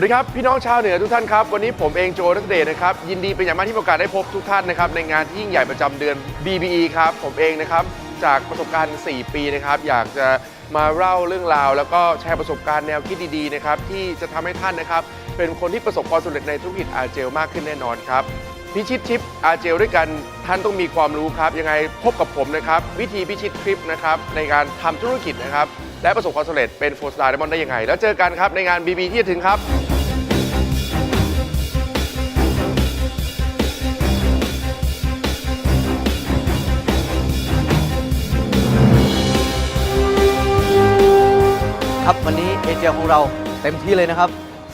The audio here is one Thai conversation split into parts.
วัสดีครับ พี่น้องชาวเหนือทุกท่านครับ วันนี้ผมเองโจนัทเดชนะครับ ยินดีเป็นอย่างมากที่มีโอกาสได้พบทุกท่านนะครับ ในงานที่ยิ่งใหญ่ประจำเดือน BBE ครับ ผมเองนะครับ จากประสบการณ์ 4 ปีนะครับ อยากจะมาเล่าเรื่องราว แล้วก็แชร์ประสบการณ์แนวคิดดีๆนะครับที่จะทำให้ท่านนะครับ เป็นคนที่ประสบความสำเร็จในธุรกิจอาเจลมากขึ้นแน่นอนครับพิชิตทริปอาเจลด้วยกันท่านต้องมีความรู้ครับ ยังไงพบกับผมนะครับ วิธีพิชิตทริปนะครับในการทำธุรกิจนะครับ และประสบความสำเร็จเป็นโฟร์สตาร์ไดมอนได้ยังไง แล้วเจอกันครับในงาน BB ที่จะถึงครับ ครับ วันนี้เอเจของเราเต็มที่เลยนะครับ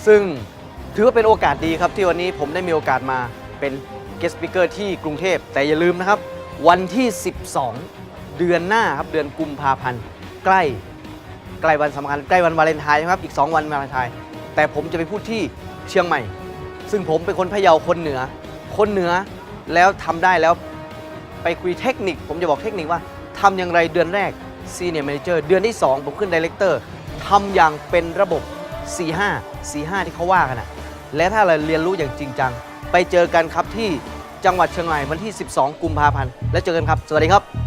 ซึ่งถือว่าเป็นโอกาสดีครับที่วันนี้ผมได้มีโอกาสมาเป็น guest speaker ที่กรุงเทพ แต่อย่าลืมนะครับ วันที่ 12 เดือนหน้าครับเดือนกุมภาพันธ์ใกล้ใกล้วันสำคัญใกล้วันวาเลนไทน์นะครับอีก 2 วันวาเลนไทน์แต่ผมจะไปพูดที่เชียงใหม่ ซึ่งผมเป็นคนพะเยาคนเหนือ คนเหนือแล้วทำได้แล้วไปคุยเทคนิค ผมจะบอกเทคนิคว่าทำอย่างไรเดือนแรก Senior Manager เดือนที่ 2 ผมขึ้น Director ทำอย่างเป็นระบบ 45 45 ที่เขาว่ากันนะและถ้าเราเรียนรู้อย่างจริงจัง ไปเจอกันครับที่จังหวัดเชียงใหม่วันที่ 12 กุมภาพันธ์ แล้วเจอกันครับ สวัสดีครับ